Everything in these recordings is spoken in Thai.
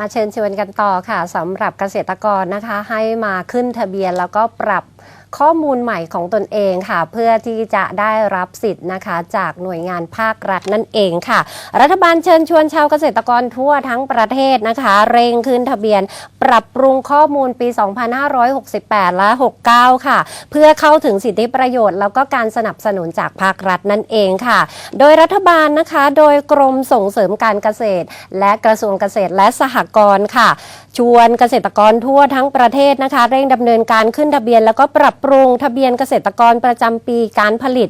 มาเชิญชวนกันต่อค่ะสำหรับเกษตรกรนะคะ ให้มาขึ้นทะเบียนแล้วก็ปรับ ข้อมูลใหม่ของตนเองค่ะ เพื่อที่จะได้รับสิทธิ์นะคะ จากหน่วยงานภาครัฐนั่นเองค่ะ รัฐบาลเชิญชวนชาวเกษตรกรทั่วทั้งประเทศนะคะ เร่งขึ้นทะเบียน ปรับปรุงข้อมูลปี 2568 และ 69 ค่ะ เพื่อเข้าถึงสิทธิประโยชน์ แล้วก็การสนับสนุนจากภาครัฐนั่นเองค่ะ โดยรัฐบาลนะคะ โดยกรมส่งเสริมการเกษตร และกระทรวงเกษตรและสหกรณ์ค่ะ ชวนเกษตรกรทั่วทั้งประเทศนะคะ เร่งดำเนินการขึ้นทะเบียนแล้วก็ปรับปรุงทะเบียนเกษตรกรประจำปีการผลิต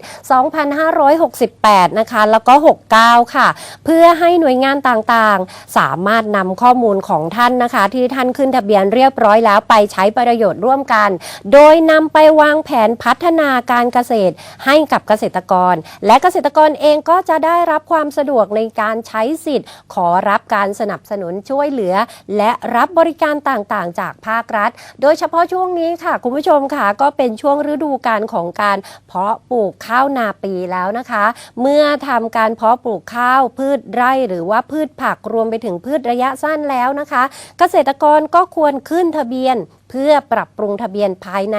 2568 นะคะ แล้วก็ 69 ค่ะ เพื่อให้หน่วยงานต่างๆ สามารถนำข้อมูลของท่านนะคะ ที่ท่านขึ้นทะเบียนเรียบร้อยแล้วไปใช้ประโยชน์ร่วมกัน โดยนำไปวางแผนพัฒนาการเกษตรให้กับเกษตรกร และเกษตรกรเองก็จะได้รับความสะดวกในการใช้สิทธิ์ ขอรับการสนับสนุนช่วยเหลือ และรับบริการต่างๆ จากภาครัฐ โดยเฉพาะช่วงนี้ค่ะ คุณผู้ชมค่ะก็เป็นช่วงฤดูกาลของการเพาะปลูกข้าวนาปีแล้วนะคะ เมื่อทำการเพาะปลูกข้าวพืชไร่หรือว่าพืชผักรวมไปถึงพืชระยะสั้นแล้วนะคะ เกษตรกรก็ควรขึ้นทะเบียนเพื่อปรับปรุงทะเบียนภายใน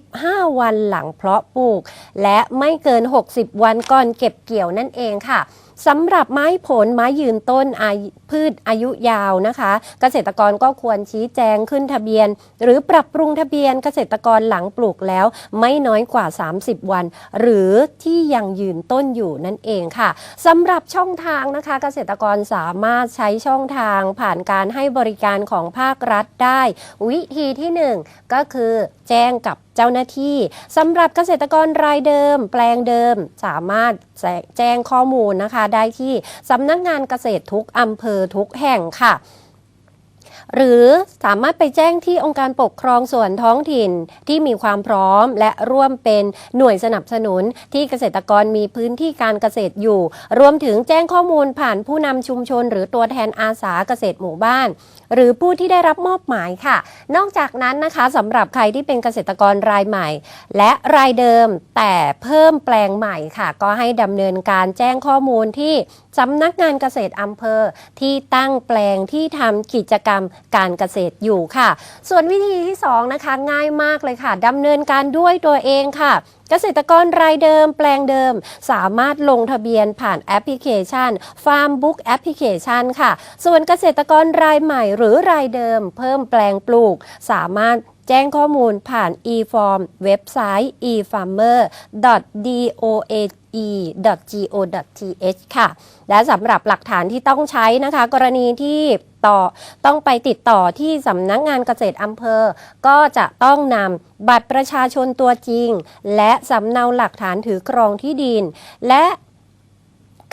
15 วันหลังเพาะปลูก และไม่เกิน 60 วันก่อนเก็บเกี่ยวนั่นเองค่ะสำหรับไม้ผลไม้ยืนต้นพืชอายุยาวนะคะ เกษตรกรก็ควรชี้แจงขึ้นทะเบียน หรือปรับปรุงทะเบียนเกษตรกรหลังปลูกแล้ว ไม่น้อยกว่า 30 วัน หรือที่ยังยืนต้นอยู่นั่นเองค่ะสำหรับช่องทางนะคะ เกษตรกรสามารถใช้ช่องทางผ่านการให้บริการของภาครัฐได้ วิธีที่หนึ่งก็คือแจ้งกับเจ้าหน้าที่สำหรับเกษตรกรรายเดิม แปลงเดิมสามารถแจ้งข้อมูลนะคะ ได้ที่สำนักงานเกษตรทุกอำเภอทุกแห่งค่ะ หรือสามารถไปแจ้งที่องค์การปกครองส่วนท้องถิ่นที่มีความพร้อมและร่วมเป็นหน่วยสนับสนุนที่เกษตรกรมีพื้นที่การเกษตรอยู่ รวมถึงแจ้งข้อมูลผ่านผู้นำชุมชน หรือตัวแทนอาสาเกษตรหมู่บ้าน หรือผู้ที่ได้รับมอบหมายค่ะ นอกจากนั้นนะคะสำหรับใครที่เป็นเกษตรกรรายใหม่ และรายเดิมแต่เพิ่มแปลงใหม่ค่ะ ก็ให้ดำเนินการแจ้งข้อมูลที่สำนักงานเกษตรอำเภอที่ตั้งแปลงที่ทำกิจกรรมการเกษตรอยู่ค่ะ ส่วนวิธีที่2นะคะง่ายมากเลยค่ะดำเนินการด้วยตัวเองค่ะเกษตรกรรายเดิมแปลงเดิม สามารถลงทะเบียนผ่านแอปพลิเคชัน Farmbook Application ค่ะ ส่วนเกษตรกรรายใหม่หรือรายเดิม เพิ่มแปลงปลูก สามารถ แจ้งข้อมูลผ่าน e-form เว็บไซต์ efarmer.doae.go.th ค่ะ และสำหรับหลักฐานที่ต้องใช้นะคะ กรณีที่ต่อต้องไปติดต่อที่สำนักงานเกษตรอำเภอ ก็จะต้องนำบัตรประชาชนตัวจริง และสำเนาหลักฐานถือครองที่ดิน และ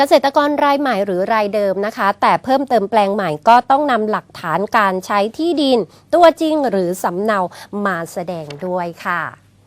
เกษตรกรรายใหม่หรือรายเดิมนะคะ แต่เพิ่มเติมแปลงใหม่ก็ต้องนำหลักฐานการใช้ที่ดิน ตัวจริงหรือสำเนามาแสดงด้วยค่ะ